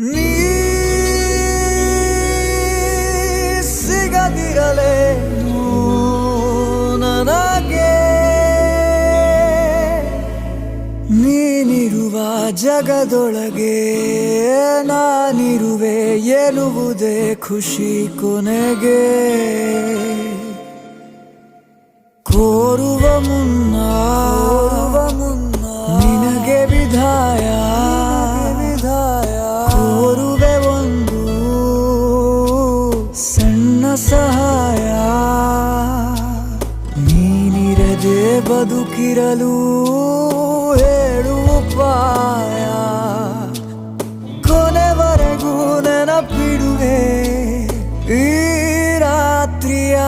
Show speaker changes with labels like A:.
A: ನೀ ಸಿಗದಿರಲೇನು ನನಗೆ ನೀನಿರುವ ಜಗದೊಳಗೆ ನಾನಿರುವೆ ಎನ್ನುವುದೇ ಖುಷಿ ಕೊನೆಗೆ. ಕೋರುವ ಮುನ್ನ ನಿನಗೆ ವಿಧಾಯ ಸಹಾಯ. ನೀನಿರದೆ ಬದುಕಿರಲು ಹೇಳು ಉಪಾಯ. ಕೊನೆವರೆಗೂ ನೆನಪಿಡುವೆ ಈ ರಾತ್ರಿಯ